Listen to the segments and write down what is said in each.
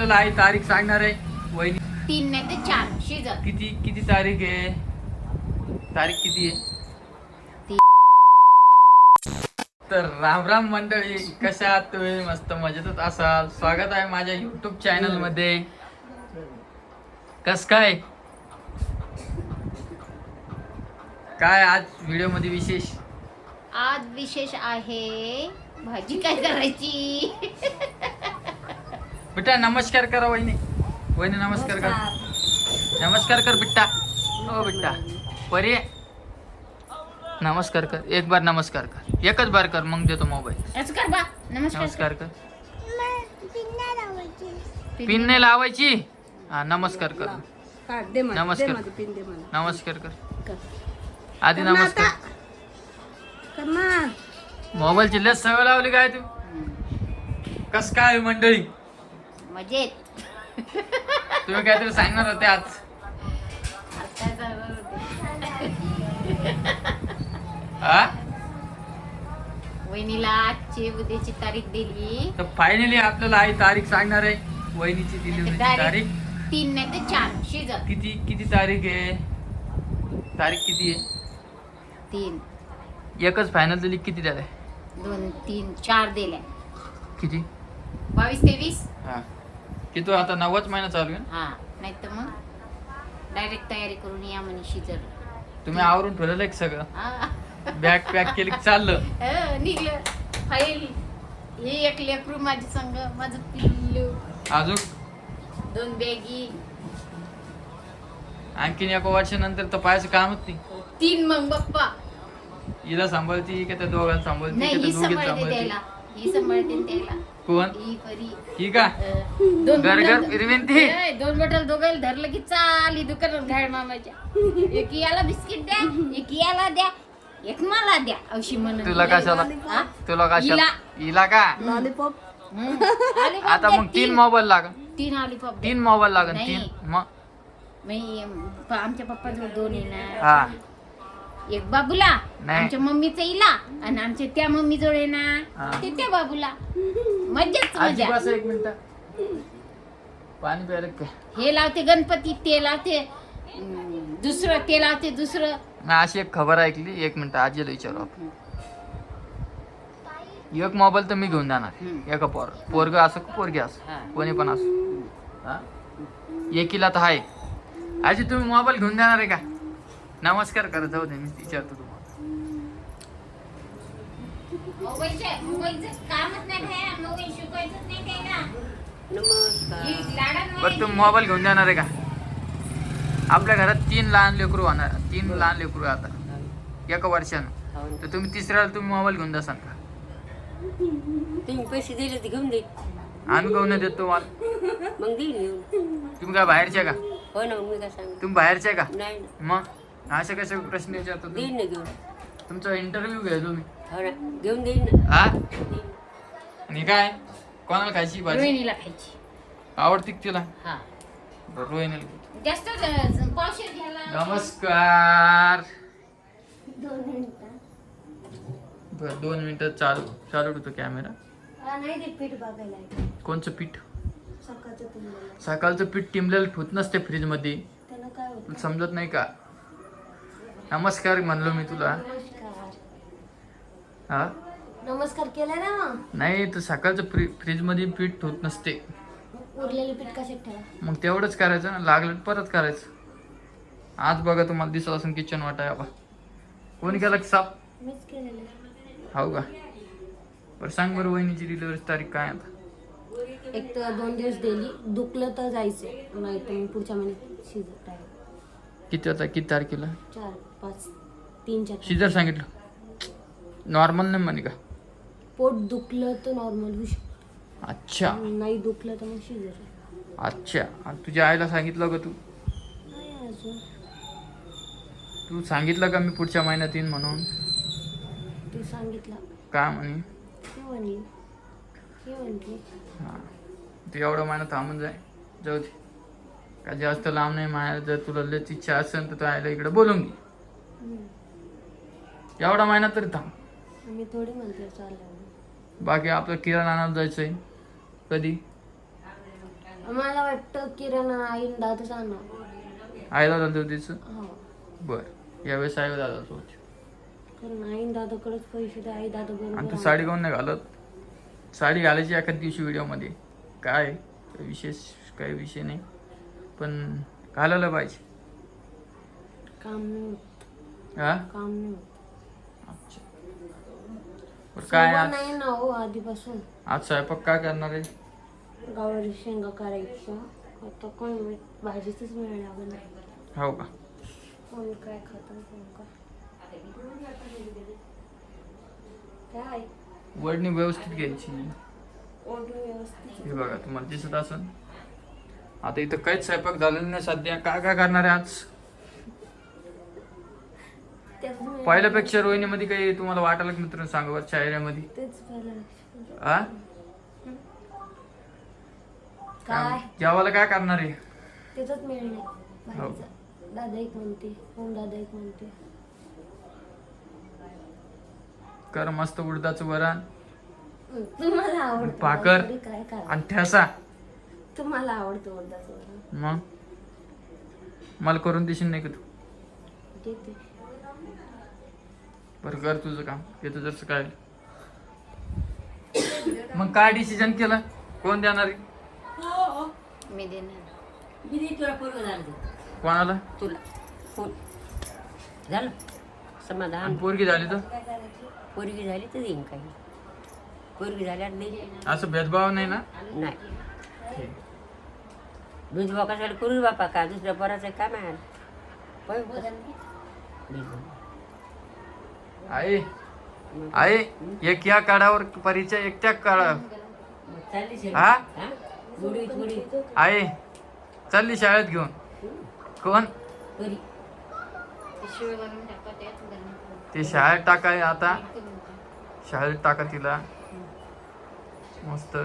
आपल्याला आई तारीख सांगणार आहे. वहिनी तीन नाही तर चार शिजत किती किती तारीख आहे? तारीख किती आहे? तर राम राम मंडळी कशा आहात तुम्ही? मस्त मजेतच असाल. स्वागत आहे माझ्या युट्यूब चॅनलमध्ये. कस काय? काय आज व्हिडिओमध्ये विशेष? आज विशेष आहे भाजी काय करायची? बेटा नमस्कार करा वहिनी. वहिनी नमस्कार कर. नमस्कार. कर बिट्टा. हो बिट्टा. परे नमस्कार कर. एक बार नमस्कार कर. एकच बार कर मग देतो मोबाईल. असं कर बा. नमस्कार नमस्कार कर. पिन नाही लावायची? हा नमस्कार कर. दे मला, नमस्कार. दे माझी पिन दे मला. नमस्कार कर. कर. आधी कर ना नमस्कार. आता. कर ना. मोबाईलची लस सवय लावली काय तू? कस काय मंडळी? मजेत. तुम्ही काहीतरी सांगणार होते आज? होते. हा वहिनीला आजची उद्याची तारीख दिली. तर फायनली आपल्याला आई तारीख सांगणार आहे. वहिनीची डिलिव्हरीची तारीख तारीख. तीन नाही तर चार शिजत किती किती तारीख आहे? तारीख किती आहे? तीन. एकच फायनल दिली किती द्याल दोन तीन चार दिल्या किती? बावीस तेवीस? हा. की तो आता नव्वद महिना चालू आहे? हा नाही तर मग डायरेक्ट तयारी करून या म्हणे शिजर. तुम्ही आवरून ठेवलेलं आहे का सगळं? हा. बॅग पॅक केली की चाललं? अं, निघलं. फाईल हे एक लेकरू माझी संग माझं पिल्लू. अजून? दोन बॅगी आणखीन एका वर्षानंतर तर पाहायचं कामच नाही. तीन मग बाप्पा. हिला सांभाळती का त्या दोघांना सांभाळती नाही का ही सांभाळते सांभाळती? द्यायला ही सांभाळते द्यायला कोण ही परी. ही का? अं, दोन घर घर बटल- फिरवेन ती ए, दोन बॉटल दोघायला धरलं की चाली दुकानात घाड मामाच्या. एक याला बिस्किट द्या एक याला द्या एक मला द्या अशी म्हणून. तुला कशाला? हा? तुला कशाला? हिला. हिला का? लॉलीपॉप. हम्म. आता मग तीन मोबाईल लागन. तीन आलीपॉप द्या. तीन मोबाईल लागन नाही. तीन मग? मी प- आमच्या पप्पाजवळ दोन येणार. हा. एक बाबूला नाही. आमच्या मम्मीचा इला आणि आमच्या त्या मम्मी जवळ हा. येणार ते त्या बाबूला मज्जाच आजी मजा बस एक मिनिट पाणी प्यायला हे लावते गणपती ते लावते अं, दुसरं ते लावते दुसरं मी अशी एक खबर ऐकली एक मिनिट आजीला विचारू आपण एक मोबाईल तर मी घेऊन जाणार. एका पोर पोरग असं का पोरगी असं. कोणी पण असो हा? एकीला तर आहे आजी तुम्ही मोबाईल घेऊन जाणार आहे का नमस्कार करा जाऊ दे मी विचारतो तुम्हाला. ना. ही बघ तुम्ही मोबाईल घेऊन जाणार आहे का? आपल्या घरात तीन लहान लेकरू होणार तीन लहान लेकरू आता एका वर्षानं. तर तुम्ही तिसऱ्याला तुम्ही मोबाईल घेऊन जासान का? तुम्ही पैसे दिले तर घेऊन दे. आम्ही घेऊन नाही देतो तुम्हाला. मग देईल तुम्ही काय बाहेरचे का? हो ना मग मी काय सांग? तुम्ही बाहेरचे का? नाही ना. मग? असे कसे प्रश्न विचारतो तुम्ही? देईल ना घेऊन. तुमचा इंटरव्ह्यू घ्या तुम्ही. हो ना घेऊन देईल ना. हा. आणि काय? कोणाला खायची भाजी? रोहिणीला खायची. आवडती का तिला? हा. बरं, रोहिणीला जास्त ज- पावशेर घ्यायला. नमस्कार. बर दोन मिनिटं चालू. चालू ठेवतो कॅमेरा नाही ते पीठ बघायला. कोणचं पीठ? सकाळचं तुम्हाला सकाळचं पीठ टिमलेलं ठेवत नसते फ्रीजमध्ये त्यानं काय होतं? तुला समजत नाही का? नमस्कार म्हणलो मी तुला. नमस्कार. हा? नमस्कार केला ना? मग नाही तर सकाळचं फ्री फ्रीजमध्ये पीठ ठेवत नसते. उरलेलं पीठ कशात ठेवा? मग तेवढंच करायचं ना लागलं तर परत करायचं. आज बघा तुम्हाला दिसत असेल किचन वाटा बा. कोणी केलं का साप? मीच केलेलं. हो का? बरं सांग बरं वहिनीची डिलिव्हरी तारीख काय आता? एक तर दोन दिवस दिली दुखलं तर जायचं नाही तर मग पुढच्या महिन्यात शिजत आहे किती आता किती तारखेला? चार. पाच तीन चार. शिजर सांगितलं. नॉर्मल नाही म्हणे का? पोट दुखलं तर नॉर्मल होऊ शकतं. अच्छा. नाही दुखलं तर मग शिजर अच्छा. आणि तुझ्या आईला सांगितलं का तू? नाही अजून. तू सांगितलं का मी पुढच्या महिन्यात येईन म्हणून? ते सांगितलं. काय म्हणे? ती म्हणली. ती म्हणली. हां. तू एवढा महिना थांबून जाय. जाऊ दे. का जास्त लांब नाही माया जर तुला लयच इच्छा असेल तर तू आईला इकडे बोलवून घे. एवढा महिना तरी थांब. मी थोडी म्हणते चाललं. बाकी आपलं किराणा आणायला जायचंय. कधी? मला वाटतं किराणा आईन दादाच आणा आईला दादा तिचं? हो. बर. यावेळेस आई दादा सोबत. कारण आईन दादाकडेच पैसे आई दादा आणि तू साडी काऊन नाही घालत? साडी घालायची एखाद दिवशी व्हिडिओमध्ये. काय? विशेष काही विषय नाही. पण घालायला पाहिजे. काम नाही होत. हा? काम नाही होत. अच्छा. बरं काय सवय आज? नाही ना हो आधीपासून. आज स्वयंपाक काय करणार आहे? गावारी शेंगा करायच्या. आता कोण भाजीच मिळणार लागलं हो का? कोणी काय खातं कोण काय काय वडणी व्यवस्थित घ्यायची व्यवस्थित. हे बघा तुम्हाला दिसत असन आता इथं काहीच स्वयंपाक झालेला नाही सध्या. काय काय करणार आहे आज? त्याच मिळणार. पहिल्यापेक्षा रोहिणीमध्ये काही तुम्हाला वाटायला की मित्र सांगा बरं शायऱ्यामध्ये. तेच पहिलं लक्ष. आ? काय? जेवायला काय करणार आहे? त्याचाच मिळ नाही. भाजीचा. दादा एक म्हणते. ओम दादा एक म्हणते. कर मस्त उडदाचं वरण. तुम्हाला आवडतं भाकर. काय आणि ठेसा तुम्हाला आवडतं ओरडाचं वरण. मग? मला करून देशील नाही का तू? देते. बरं कर तुझं काम. येतं जसं काय मग काय डिसिजन केलं? कोण देणार आहे? मी देणार. मी दे तुला पोरग झालं ते. कोणाला? तुला. झालं? आणि समाधान पोरगी झाली तर? पोरगी झाली तर देईन काही. पोरगी झाल्यावर देईन. असं भेदभाव नाही ना? नाही. दुधबा कशाला करू बापा का? दुसऱ्या पोराचं काय मिळाल आहे आहे एक या काळावर परिचय एक त्या काळा चालली हा? आहे चालली शाळेत घेऊन. कोण? ते टाका शाळेत टाकाय आता. टाका. शाळेत टाका तिला. मस्त.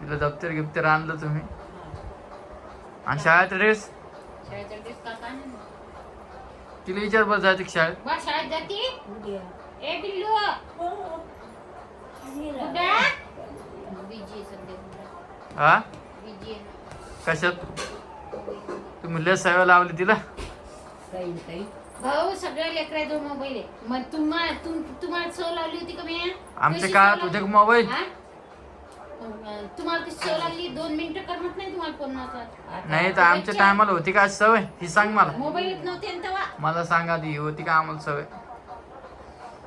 तिला दप्तर गिप्तर आणलं तुम्ही. आणि शाळेत ड्रेस शाळेचा ड्रेस काका आणेल ना. तिला विचार बस जायचं की शाळेत. शाळेत जाते. ए बिल्लू! बिजी सध्या? हा? बिजी कशात? तुम्ही लस सवय लावली तिला. भाऊ सगळ्या लेकराजवळ मोबाईल आहे मग तुम्हाला तुम तुम्हाला सव लावली होती का मी आमच्या काळात सवय होते? मोबाईल? हा? तुम्हाला कशी सव लागली दोन मिनिटं करमत नाही तुम्हाला फोन नव्हता नाही तर आमच्या टायमाला होती का सवय? ही सांग मला. मोबाईल येत नव्हते ना तेव्हा. मला सांगा ती होती का आम्हाला सवय?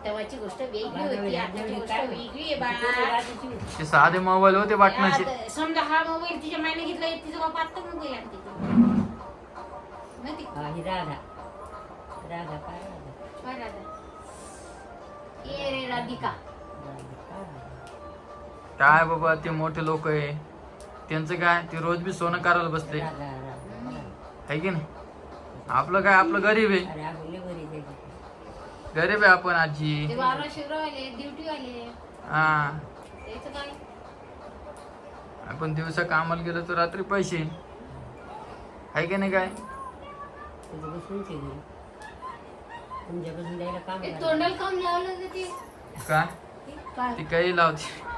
तेव्हाची गोष्ट वेगळी होती आताची गोष्ट वेगळी. आहे बाळा. ते साधे मोबाईल होते वाटण्याचे. समजा हा मोबाईल तिच्या मायने घेतला तिचा बाप आता मोबाईल आणते माहिती? का? राधा. राधा काय राधा? राधा? रे राधिका. राधा काय बाबा ते मोठे लोक आहे. त्यांचं काय ते रोज बी सोनं करायला बसले. राधा आहे की नाही? आपलं काय आपलं गरीब आहे. गरीब आहे आपण आजी. हा. आपण दिवसा कामाला गेलो तर रात्री पैसे. आहे की नाही काय? काय काय? ती काही लावते.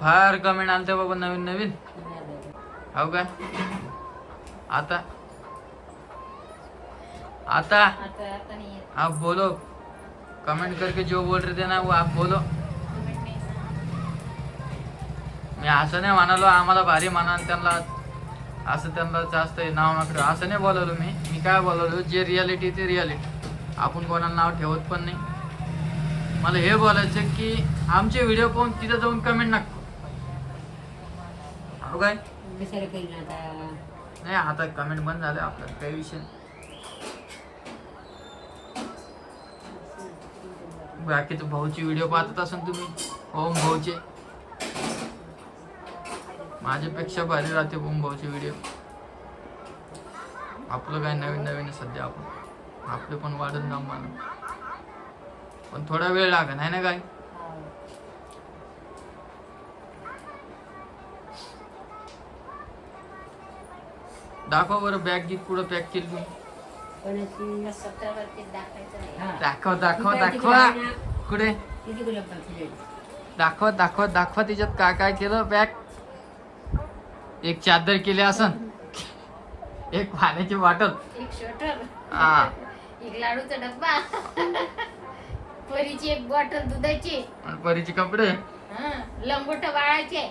फार कमेंट आलते बाबा नवीन नवीन. हो काय? आता? आता? आप बोलो. कमेंट करके जो बोल रहे थे ना वो आप बोलो. मी असं नाही म्हणालो आम्हाला भारी म्हणा त्यांना. असं त्यांना जास्त नाव नकडं असं नाही बोलवलो मी. मी काय बोलवलो? जे रियालिटी ते रियालिटी आपण कोणाला नाव ठेवत पण नाही. मला हे बोलायचं की आमचे व्हिडिओ पाहून तिथं जाऊन कमेंट नका हो काय? नाही आता. कमेंट बंद झालं आपल्याला काही विषय नाही. बाकीचे भाऊची व्हिडिओ पाहतात असून तुम्ही ओम भाऊचे. माझ्यापेक्षा भारी राहते ओम भाऊचे व्हिडिओ आपलं काय नवीन नवीन सध्या आपण. आपले पण वाढत ना मला पण थोडा वेळ लागेल आहे ना काय दाखव बरं बॅग गी कुठं पॅक केली तुम्ही. हा. दाखव दाखव दाखव? कुठे? दाखवत दाखवत दाखवत तिच्यात काय काय केलं पॅक एक चादर केली असन. एक पाण्याची बॉटल. एक हा. एक लाडूचा डब्बा. परीची एक बॉटल दुधाची. आणि परीचे कपडे? लंगोट बाळाचे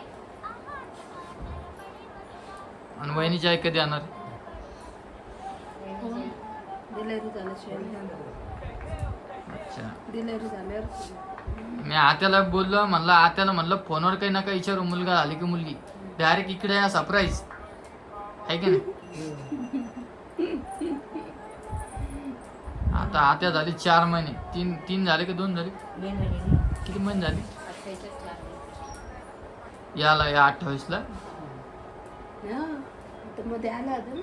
आणि वहिनीची आई कधी येणार डिलेवरी झाल्याशिवाय अच्छा. डिलेवरी झाल्यावर मी आत्याला बोललो म्हणलं आत्याला म्हणलं फोनवर काही नका विचारू मुलगा झाली की मुलगी. डायरेक्ट इकडे या सरप्राईज आहे की नाही? आता आत्या झाली चार महिने. तीन तीन झाले की दोन झाले? किती महिने झाली. याला या अठ्ठावीसला? हा मध्ये आला झाला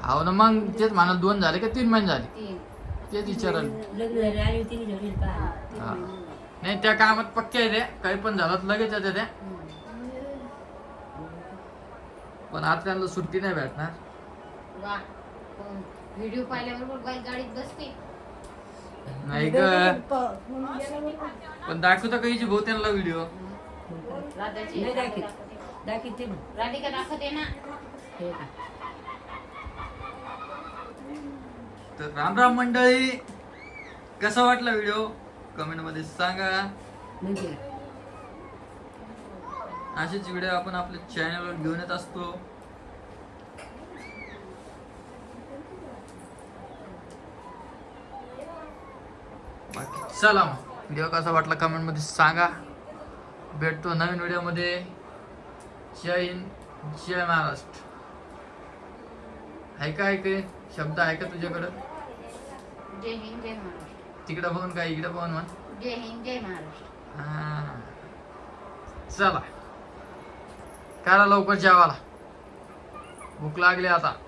हा हो ना मग तेच म्हणाल दोन झाले का तीन महिने झाले? तेच विचाराल. हा. नाही त्या कामात पक्के आहे ते काही पण झालं तर लगेच येते ते पण आज त्यांना सुट्टी नाही भेटणार. वा व्हिडिओ पाहिल्याबरोबर बाई गाडीत बसते. नाही ग. पण दाखवता काहीची भाऊ त्यांना व्हिडिओ? राधाची. नाही दाखीत दाखीत ते मग. राधिका दाखवते ना. हे का? तर राम राम मंडळी कसा वाटला व्हिडिओ? कमेंटमध्ये सांगा. म्हणजे? काय? असेच व्हिडिओ आपण आपल्या चॅनलवर घेऊन येत असतो बाकी चला मग. व्हिडिओ कसा वाटला कमेंटमध्ये सांगा. भेटतो नवीन व्हिडिओमध्ये. जय हिंद जय महाराष्ट्र. आहे का ऐके शब्द आहे का तुझ्याकडं? जय हिंद जय महाराष्ट्र. तिकडं बघून काय इकडं बघून म्हण. जय हिंद जय महाराष्ट्र. हा. चला. करा लवकर जेवायला. भूक लागली आता.